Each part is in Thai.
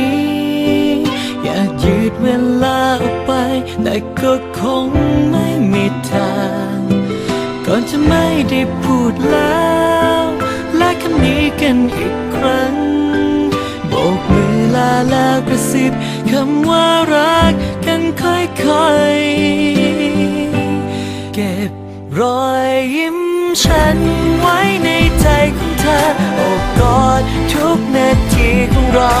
้ ดเวลาออกไป แต่ก็คงไม่มีทาง ก่อนจะไม่ได้พูดแล้วและคำนี้กันอีกครั้งโบกมือลาแล้วกระซิบคำว่ารักกันค่อยๆ เก็บรอยยิ้มฉันไว้ในใจของเธอโอบกอดทุกนาทีของเรา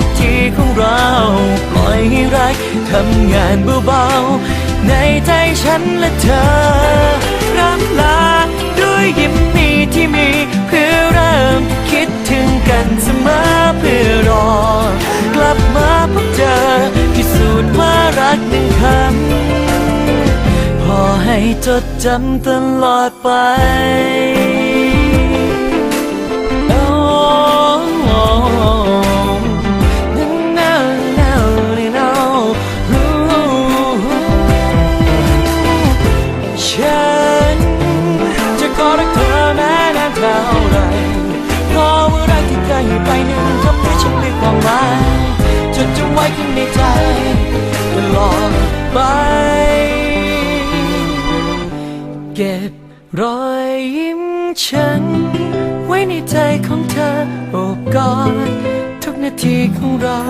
าที่ของเรา ปล่อยให้รักทำงานเบาๆ ในใจฉันและเธอรำลาด้วยยิ้มนี้ที่มีเพื่อเริ่มคิดถึงกันเสมอเพื่อรอ กลับมาพบเจอพิสูจน์ว่ารักหนึ่งคำพอให้จดจำตลอดไป ข้างในใจตลอดไปเก็บรอยยิ้มฉัน ไว้ในใจของเธอโอบกอดทุกนาทีของเรา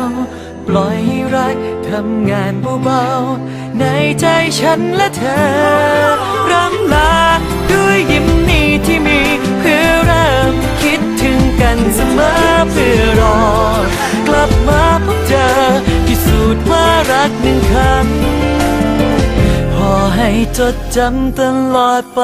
ปล่อยให้รักทำงานเบาๆในใจฉันและเธอรำลาด้วยยิ้มนี้ที่มี หนึ่งคำพอให้จดจำตลอดไป